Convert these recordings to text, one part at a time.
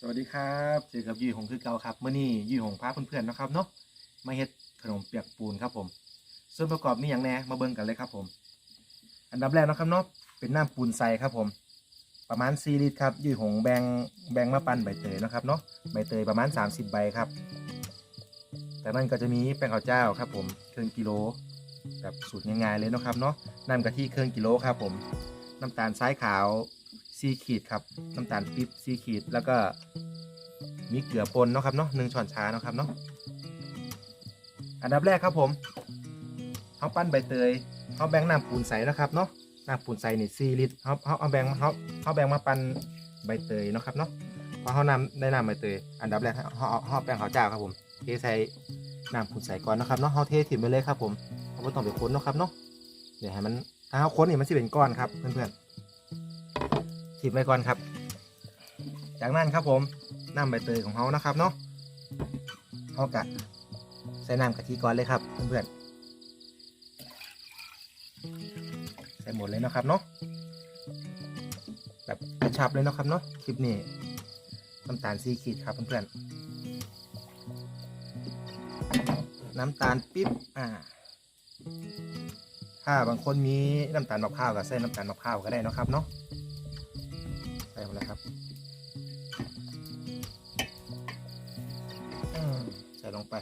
สวัสดีครับเจอกับยี่หงคือเก่าครับเมื่อนี้ยี่หงพาเพื่อนๆนะครับเนาะมาเฮ็ดขนมเปียกปูนครับผม ส่วนประกอบมีอย่างแน่มาเบิ่งกันเลยครับผม อันดับแรกนะครับเนาะเป็นน้ำปูนใสครับผม ประมาณ4ลิตรครับยี่หงแบ่งแบ่งมาปั้นใบเตยนะครับเนาะใบเตยประมาณ 30 ใบครับจากนั้นก็จะมีแป้งข้าวเจ้าครับผมเครึ่องกิโลแบบสูตรง่ายๆเลยนะครับเนาะน้ำกะทิเครึ่องกิโลครับผม น้ำตาลทรายขาว ซีขีดครับน้ำตาลปิ๊บซีขีดแล้วก็มีเกลือป่นเนาะครับเนาะหนึ่งช้อนชาเนาะครับเนาะอันดับแรกครับผมเขาปั้นใบเตยเขาแบ่งน้ำปูนใสนะครับเนาะน้ำปูนใสนี่สี่ลิตรเขาเขาเอาแบ่งเขาเขาแบ่งมาปั้นใบเตยเนาะครับเนาะพอเขานำได้น้ำใบเตยอันดับแรกเขาเขาแป้งข้าวเจ้าครับผมเทใส่น้ำปูนใสก่อนนะครับเนาะเขาเทถิ่มไปเลยครับผมเขาไม่ต้องไปค้นเนาะครับเนาะเดี๋ยวให้มันถ้าเขาค้นนี่มันจะเป็นก้อนครับเพื่อนๆ ถิบไว้ก่อนครับ จากนั้นครับผมน้ำใบเตยของเขานะครับเนาะเขากะใส่น้ำกะทิก่อนเลยครับเพื่อนๆใส่หมดเลยนะครับเนาะแบบกระชับเลยนะครับเนาะคลิปนี้น้ำตาลซีขีดครับเพื่อนๆน้ำตาลปิ๊บอ่าถ้าบางคนมีน้ำตาลมะพร้าวก็ใส่น้ำตาลมะพร้าวก็ได้นะครับเนาะ ส่หมดแล้วครับใส่ลงไป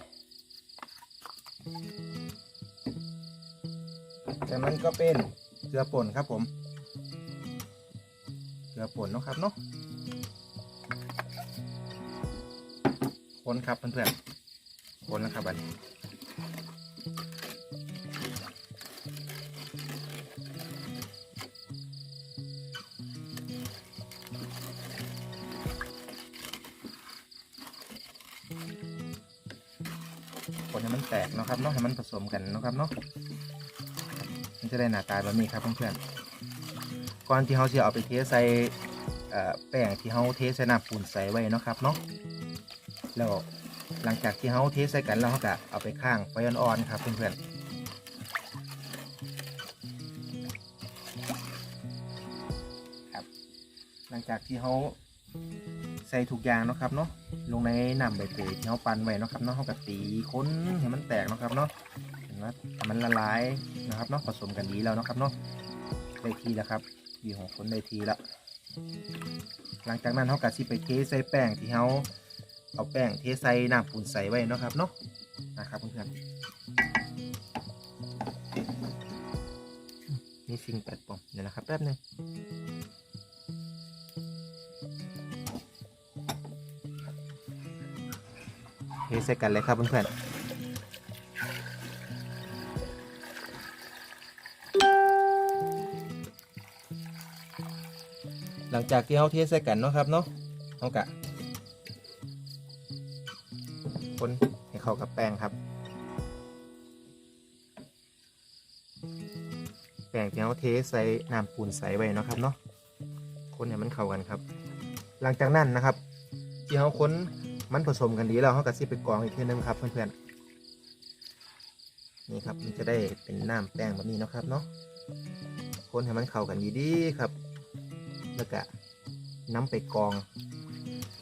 จากนั้นก็เป็นเกลือป่นครับผม เกลือป่นเนาะครับเนาะคนครับเพื่อนๆคนนะครับบัดนี้ แตกเนาะครับเนาะให้มันผสมกันเนาะครับเนาะมันจะได้หน้าตาแบบนี้ครับเพื่อนๆก่อนที่เขาจะเอาไปเทใส่แป้งที่เขาเทใส่น้ำปูนใส่ไว้เนาะครับเนาะแล้วหลังจากที่เขาเทใส่กันแล้วเขาก็เอาไปข้างไฟอ่อนๆครับเพื่อนๆครับหลังจากที่เขา ใส่ทุกอย่างเนาะครับเนาะลงในน้ำใบเตยที่เขาปั่นไว้เนาะครับเนาะเขาก็ตีค้นให้มันแตกเนาะครับเนาะเห็นว่ามันละลายนะครับเนาะผสมกันดีแล้วเนาะครับเนาะได้ทีแล้วครับยี่ห้อคนได้ทีแล้วหลังจากนั้นเขาก็สิไปเทใส่แป้งที่เขาเอาแป้งเทใส่น้ำปูนใส่ไว้เนาะครับเนาะนะครับเพื่อนๆนี่สิ่งแปดปลอมเดี๋ยวนะครับแป๊บหนึง เทใส่กันเลยครับเพื่อนๆหลังจากที่เขาเทใส่กันเนาะครับเนาะเขากะคนให้เข้ากับแป้งครับ แป้งที่เขาเทใส่น้ำปูนใส่ไว้เนาะครับเนาะคนให้มันเข้ากันครับ หลังจากนั้นนะครับที่เขาค้น มันผสมกันดีแล้วเขาก็สิไปกรองอีกทีนึงครับเพื่อนๆนี่ครับมันจะได้เป็นน้ำแป้งแบบนี้นะครับเนาะคนให้มันเข้ากันดีๆครับ แล้วก็น้ำไปกรอง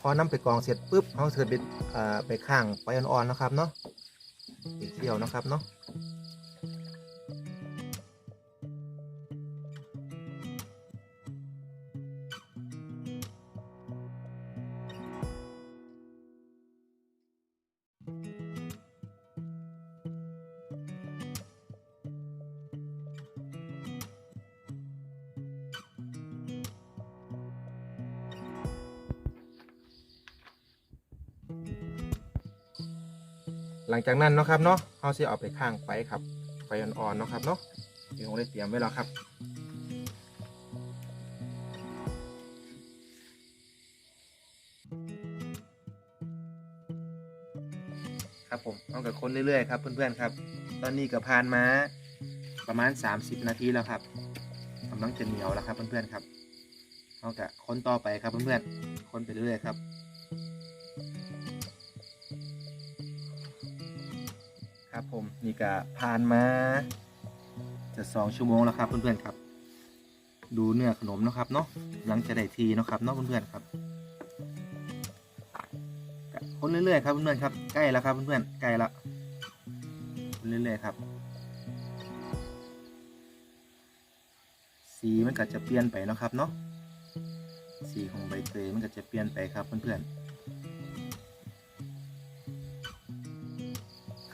พอน้ำไปกรองเสร็จปุ๊บเขาจะไปเอ่อไปข้างไปอ่อนๆนะครับเนาะอีกเที่ยวนะครับเนาะ ลังจากนั้นเนาะครับเนาะเขาจะเอาไปข้างไฟครับไฟอ่อนๆเนาะครับเนาะเดี๋ยวผมได้เตรียมไว้แล้วครับครับผมเอากับคนเรื่อยๆครับเพื่อนๆครับ ตอนนี้ก็ผ่านมาประมาณ 30 นาทีแล้วครับกำลังจะเหนียวแล้วครับเพื่อนๆครับเอากับคนต่อไปครับเพื่อนๆคนไปเรื่อยๆครับ ครับผมนี่ก็ผ่านมาจะสองชั่วโมงแล้วครับเพื่อนๆครับ ดูเนื้อขนมนะครับเนาะหลังจะได้ทีนะครับเนาะเพื่อนๆครับคนเรื่อยๆครับเพื่อนๆครับใกล้แล้วครับเพื่อนๆใกล้ล้วคนเรื่อยๆครับสีมันก็จะเปลี่ยนไปนะครับเนาะสีของใบเตยมันก็จะเปลี่ยนไปครับเพื่อนๆ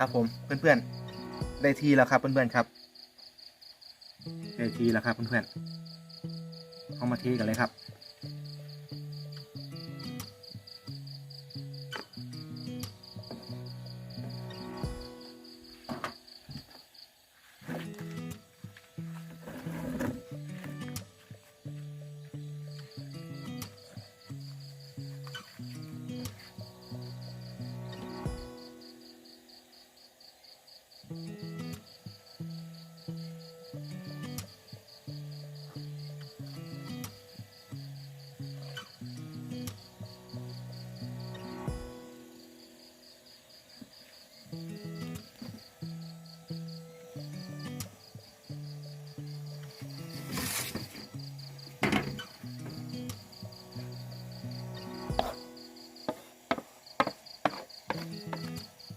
ครับผมเพื่อนๆ ได้ทีแล้วครับเพื่อนๆครับ ได้ทีแล้วครับเพื่อนๆเข้ามาเทกันเลยครับ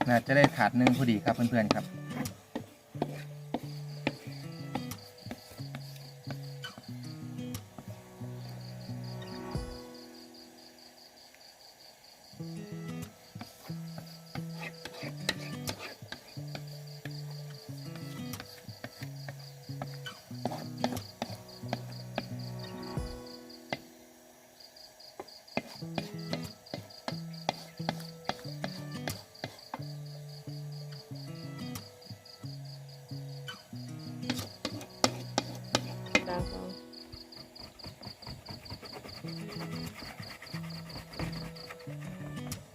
น่าจะได้ถาดหนึ่งพอดีครับเพื่อนๆครับามสอง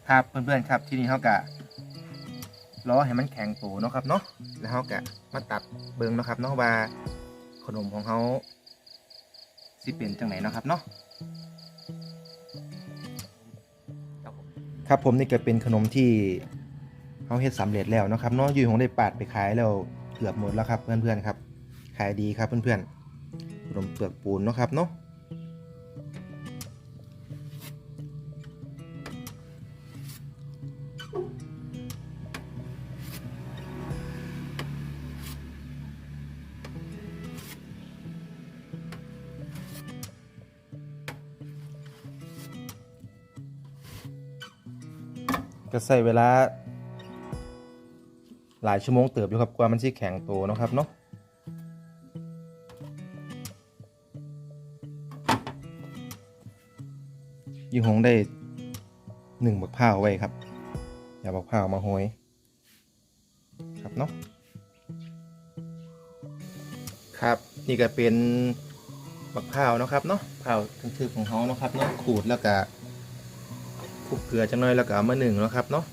ครับเพื่อนๆครับที่นี่เขากะล้อให้มันแข็งตัวเนาะครับเนาะแล้วเขากะมาตัดเบิ้งเนาะครับเนาะว่าขนมของเขาสิเป็นจังไหนเนาะครับเนาะครับผมนี่ก็เป็นขนมที่เขาเฮ็ดสำเร็จแล้วนะครับเนาะอยู่ของได้ปาดไปขายแล้วเกือบหมดแล้วครับเพื่อนๆครับ ขายดีครับเพื่อนๆ ขนมเปลือกปูนเนาะครับเนาะก็ใส่เวลา หลายชั่วโมงเติบอยู่ครับกว่ามันสิแข็งตัวนะครับเนาะ ยี่หงได้หนึ่งบักพร้าไว้ครับ อย่าบักพร้ามาโหยครับเนาะครับนี่ก็เป็นบักพร้านะครับเนาะพร้าวทึบๆของเขานะครับเนาะขูดแล้วก็คลุกเกลือจังน่อยแล้วก็เอามาหนึ่งแล้วครับเนาะ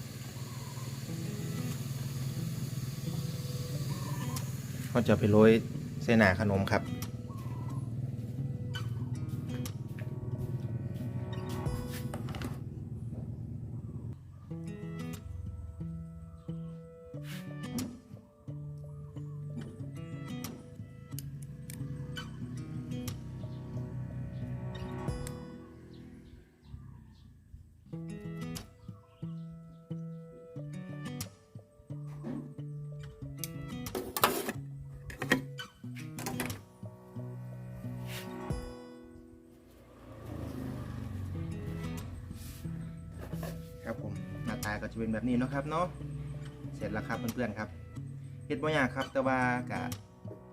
เขาจะไปโรยเส้นหนาขนมครับ จะเป็นแบบนี้เนาะครับเนาะเสร็จแล้วครับเพื่อนๆครับเฮ็ดบ่ยากครับ แต่ว่ากะ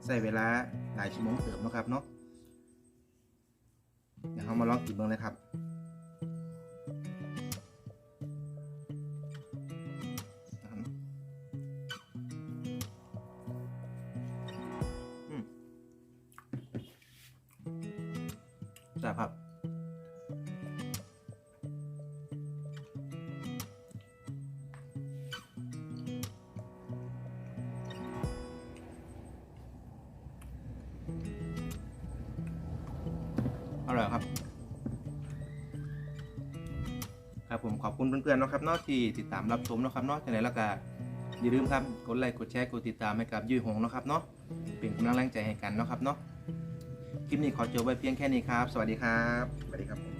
ใช้เวลาหลายชั่วโมงเติมเนาะครับเนาะเดี๋ยวเรามาลองกินเบ้างเลยครับอืมแซ่ครับ ครับผมขอบคุณเพื่อนๆนะครับเนอกที่ติดตามรับชมนะครับเนอกจากไหนแล้วก็อย่าลืมครับกดไลค์กดแชร์กดติดตามให้กับยุ้ยหงนะครับเนาะเป็นกำลังแรงใจให้กันนะครับเนาะคลิปนี้ขอจบไว้เพียงแค่นี้ครับ สวัสดีครับสวัสดีครับ